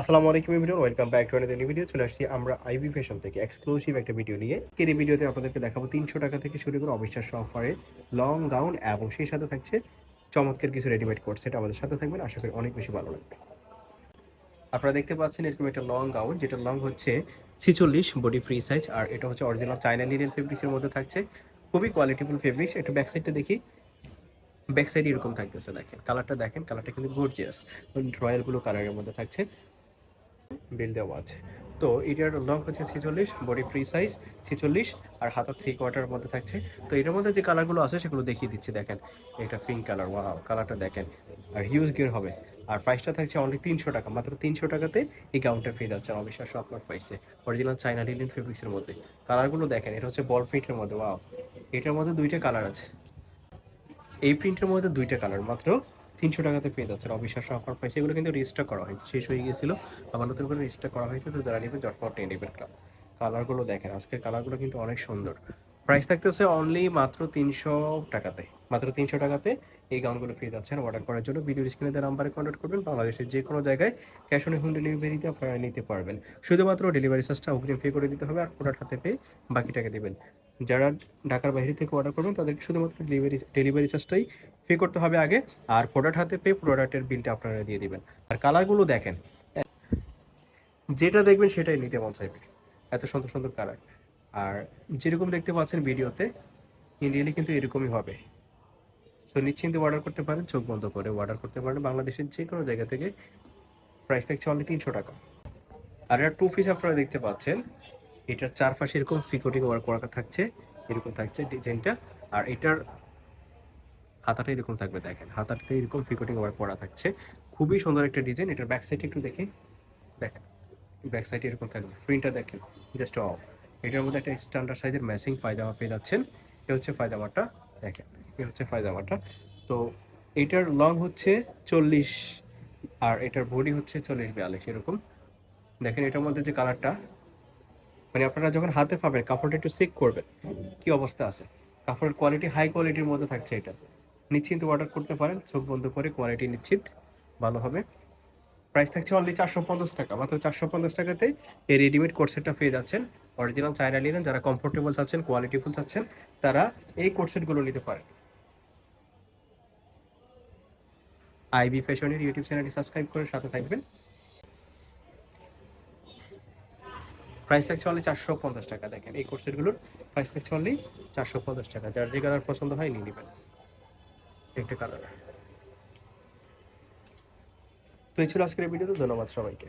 আসসালামু আলাইকুম everyone welcome back to new video চলে আসছি আমরা আইবি ফ্যাশন থেকে এক্সক্লুসিভ একটা ভিডিও নিয়ে। এই ভিডিওতে আপনাদেরকে দেখাবো তিনশো টাকা থেকে শুরু করে অবিশ্বাস্য অফারে লং গাউন এবং সেই সাথে থাকছে চমৎকার কিছু রেডিমেড কোট সেট আমাদের সাথে থাকবেন, আশা করি অনেক বেশি ভালো লাগবে। আপনারা দেখতে পাচ্ছেন এরকম একটা লং গাউন যেটা লং হচ্ছে ছিচল্লিশ বডি ফ্রি সাইজ আর এটা হচ্ছে অরিজিনাল চাইনা লিনেন ফেব্রিক্সের মধ্যে থাকছে। খুবই কোয়ালিটিফুল ফেব্রিক্স একটু ব্যাক সাইডটা দেখি। ব্যাক সাইড এরকম থাকতেছে, দেখেন। কালারটা দেখেন কালারটা কিন্তু গর্জিয়াস রয়্যাল ব্লু কালারের মধ্যে থাকছে, বিল দেওয়া আছে। তো এটার লং হচ্ছে ছেচল্লিশ বডি ফ্রি সাইজ ছেচল্লিশ, আর হাতের থ্রি কোয়ার্টারের মধ্যে থাকছে। তো এটার মধ্যে যে কালারগুলো আছে, সেগুলো দেখিয়ে দিচ্ছি, দেখেন। এটা পিঙ্ক কালার ওয়াও কালারটা দেখেন। আর হিউজ গিয়ার হবে। আর প্রাইসটা থাকছে অনলি তিনশো টাকা, মাত্র তিনশো টাকাতে এই গাউনটা পেয়ে যাচ্ছে অবিশ্বাস্য আপনার প্রাইসে অরিজিনাল চাইনা লিলিন ফেব্রিক্সের মধ্যে। কালারগুলো দেখেন, এটা হচ্ছে বল প্রিন্টের মধ্যে ওয়াও এটার মধ্যে দুইটা কালার আছে। এই প্রিন্টের মধ্যে দুইটা কালার মাত্র তিনশো টাকাতে পেয়ে যাচ্ছে অবিশ্বাস্য অফার প্রাইস এগুলো কিন্তু রেজিস্টার করা হয়েছে, শেষ হয়ে গিয়েছিল আবার নতুন করে রেজিস্টার করা হয়েছে, তো যারা নেবেন জটফট নিয়ে নেবেন কালারগুলো দেখেন, আজকের কালারগুলো কিন্তু অনেক সুন্দর। প্রাইস থাকতেছে অনলি মাত্র তিনশো টাকাতে, মাত্র তিনশো টাকাতে এই গাউনগুলো পেয়ে যাচ্ছেন। অর্ডার করার জন্য ভিডিও স্ক্রিনে নাম্বারে কন্ট্যাক্ট করবেন। বাংলাদেশের যে কোনো জায়গায় ক্যাশ অন হোম ডেলিভারিতে আপনারা নিতে পারবেন। শুধুমাত্র ডেলিভারি চার্জটা অগ্রিম পে করে দিতে হবে আর প্রোডাক্ট হাতে পেয়ে বাকি টাকা দেবেন। যারা ঢাকার বাইরে থেকে অর্ডার করবেন, তাদেরকে শুধুমাত্র ডেলিভারি ডেলিভারি চার্জটাই পে করতে হবে আগে, আর প্রোডাক্ট হাতে পেয়ে প্রোডাক্টের বিলটা আপনারা দিয়ে দিবেন। আর কালারগুলো দেখেন। যেটা দেখবেন সেটাই নিতে মন চাইবে। এত সুন্দর সুন্দর কালার আর যেরকম দেখতে পাচ্ছেন ভিডিওতে ইন্ডিয়ালি কিন্তু এরকমই হবে। সো নিশ্চিন্তে অর্ডার করতে পারেন, চোখ বন্ধ করে অর্ডার করতে পারেন। বাংলাদেশের যে কোনো জায়গা থেকে প্রাইস থাকছে অনলি তিনশো টাকা। আর এটা টু পিস আপনারা দেখতে পাচ্ছেন। এটার চারপাশে এরকম ফিকোটিং ওয়ার্ক করা থাকছে, এরকম থাকছে ডিজাইনটা আর এটার হাতাটা এরকম থাকবে দেখেন হাতাতে এরকম ফিকোটিং ওয়ার্ক করা থাকছে। খুবই সুন্দর একটা ডিজাইন এটার ব্যাক সাইড একটু দেখে দেখেন ব্যাক সাইড এরকম থাকবে। প্রিন্টটা দেখেন জাস্ট অফ এটার মধ্যে একটা স্ট্যান্ডার্ড সাইজের ম্যাচিং পায়জামা পেয়ে যাচ্ছেন। এ হচ্ছে পায়জামাটা, দেখেন, এ হচ্ছে পায়জামাটা। তো এটার লং হচ্ছে চল্লিশ, আর এটার বডি হচ্ছে চল্লিশ, বিয়াল্লিশ, এরকম। দেখেন এটার মধ্যে যে কালারটা মানে আপনারা যখন হাতে পাবেন, কাপড়টা একটু চেক করবেন, কি অবস্থা আছে? কাপড়ের কোয়ালিটি হাই কোয়ালিটির মধ্যে থাকছে এটা। নিশ্চিন্ত অর্ডার করতে পারেন, চোখ বন্ধ করে কোয়ালিটি নিশ্চিত, ভালো হবে। প্রাইস থাকছে অনলি চারশো পঞ্চাশ টাকা, মাত্র চারশো পঞ্চাশ টাকাতে এই রেডিমেড কোর্সেটটা পেয়ে যাচ্ছেন। অরিজিনাল চায়না নিলেন যারা কমফোর্টেবল চাচ্ছেন কোয়ালিটিফুল চাচ্ছেন, তারা এই কোর্সেটগুলো নিতে পারেন। আইবি ফ্যাশনের ইউটিউব চ্যানেলটি সাবস্ক্রাইব করে সাথে থাকবেন। প্রাইস থাকছে অনলি চারশো পঞ্চাশ টাকা দেখেন। এই কোর্সেটগুলোর প্রাইস থাকছে অনলি চারশো পঞ্চাশ টাকা। যার যে কালার পছন্দ হয় নিয়ে নেবেন। একটা কালার তো এই ছিল আজকের ভিডিওতে। ধন্যবাদ সবাইকে।